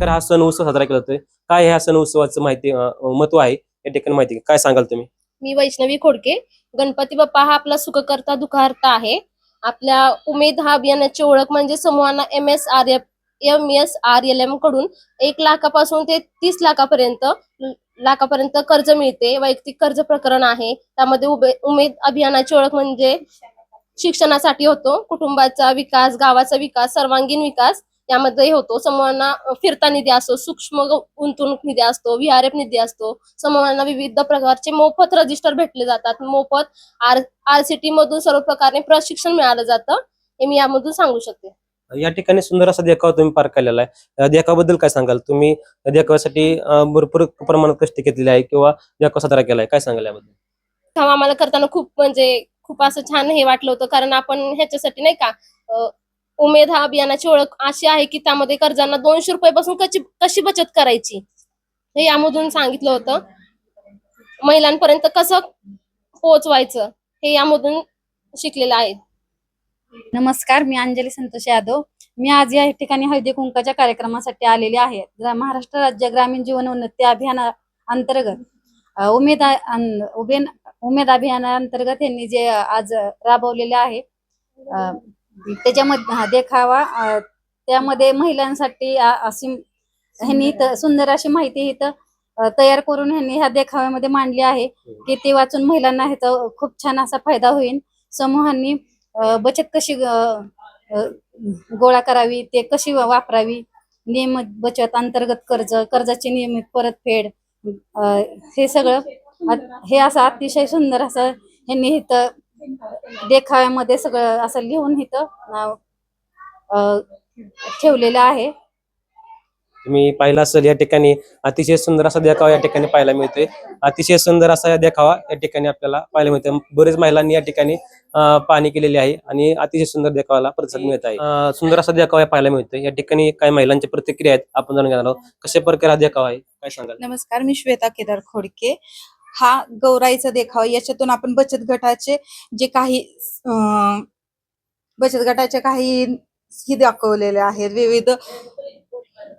प्रकारे हा सण उत्सव साजरा केला जातोय. काय ह्या सण उत्सवाचं माहिती महत्त्व आहे? या ठिकाणी माहिती काय सांगाल तुम्ही? मी वैष्णवी खोडके. गणपती बाप्पा हा आपला सुखकर्ता दुखार्ता आहे. आपल्या उमेद हा अभियानाची ओळख म्हणजे समूहांना M S R F M S R L एमकडून एक लाखापासून ते तीस लाखापर्यंत लाखापर्यंत कर्ज मिळते. वैयक्तिक कर्ज प्रकरण आहे. त्यामध्ये उभे उमेद अभियानाची ओळख म्हणजे शिक्षणासाठी होतो. कुटुंबाचा विकास गावाचा विकास सर्वांगीण विकास यामध्ये होतो. समूहांना फिरता निधी असतो सूक्ष्म गुंतवणूक निधी असतो व्हीआरएफ निधी असतो. समूहांना विविध प्रकारचे मोफत रजिस्टर भेटले जातात. मोफत आर आरसीटी मधून सर्व प्रकारे प्रशिक्षण मिळालं जातं. हे मी यामधून सांगू शकते. या ठिकाणी सुंदर असा देखावा तुम्ही पार केलेला आहे. या देखाव्याबद्दल काय सांगाल? तुम्ही अं, भरपूर प्रमाणात कष्ट घेतलेले आहे किंवा देखावा साजरा केलाय. काय सांगाल याबद्दल? आम्हाला करताना खूप म्हणजे खूप असं छान हे वाटलं होतं. कारण आपण ह्याच्यासाठी नाही का उमेद हा अभियानाची ओळख अशी आहे की त्यामध्ये कर्जांना दोनशे रुपयापासून कशी कशी बचत करायची? हे यामधून सांगितलं होतं. महिलांपर्यंत कसं पोहोचवायचं हे यामधून शिकलेलं आहे. नमस्कार मी अंजली संतोष यादव. मी आज या ठिकाणी हळदी कुंकाच्या कार्यक्रमासाठी आलेले आहे. महाराष्ट्र राज्य ग्रामीण जीवन उन्नती अभियाना अंतर्गत उमेद आ- अन- उमेद अभियानाअंतर्गत यांनी जे आज राबवलेले आहे त्याच्यामध्ये हा देखावा त्यामध्ये महिलांसाठी अशी ह्यांनी इथं सुंदर अशी माहिती इथं तयार करून ह्यांनी ह्या देखाव्यामध्ये मांडली आहे की ते वाचून महिलांना ह्याचा खूप छान असा फायदा होईल. समूहांनी बचत कशी गोळा करावी ते कशी वापरावी नियमित बचत अंतर्गत कर्ज कर्जाची नियमित परतफेड अ, हे सगळं हे असं अतिशय सुंदर असं ह्यांनी इथं देखाव्यामध्ये सगळं असं लिहून इथं ठेवलेलं आहे. तुम्ही पाहिला असेल या ठिकाणी अतिशय सुंदर असा देखावा या ठिकाणी पाहायला मिळतोय. अतिशय सुंदर असा देखावा या ठिकाणी आपल्याला पाहायला मिळतोय. बरेच महिलांनी या ठिकाणी अं, पाहणी केलेली आहे आणि अतिशय सुंदर देखावाला प्रतिसाद मिळत आहे. सुंदर असा देखावा पाहायला मिळतोय. या ठिकाणी काही महिलांच्या प्रतिक्रिया आहेत. आपण जाणून घेणार आहोत. कशा प्रकारे हा देखावा आहे? काय सांगाल? नमस्कार मी श्वेता केदार खोडके. हा गौराईचा देखावा. याच्यातून आपण बचत गटाचे जे काही बचत गटाचे काही ही दाखवलेले आहेत. विविध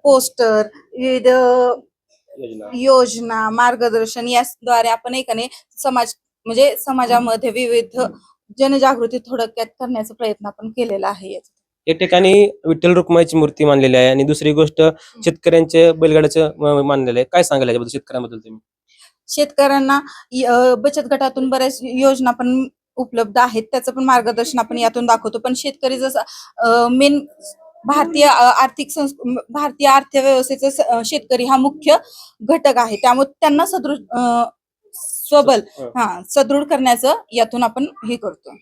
पोस्टर विविध योजना. मार्गदर्शन याद्वारे आपण एकाने समाज म्हणजे समाजामध्ये विविध जनजागृती थोडक्यात करण्याचा प्रयत्न आपण केलेला आहे. या ठिकाणी विठ्ठल रुक्माईची मूर्ती मानलेली आहे आणि दुसरी गोष्ट शेतकऱ्यांचे बैलगाड्याचं मानलेलं आहे. काय याच्याबद्दल शेतकऱ्यांबद्दल तुम्ही? शेतकऱ्यांना बचत गटातून बऱ्याच योजना पण उपलब्ध आहेत. त्याचं पण मार्गदर्शन आपण यातून दाखवतो. पण शेतकरी जसं मेन भारतीय आर्थिक भारतीय अर्थव्यवस्थेचा शेतकरी हा मुख्य घटक आहे. त्यामुळे त्यांना सदृढ हं. हा सदृढ करण्याचं यातून आपण हे करतो.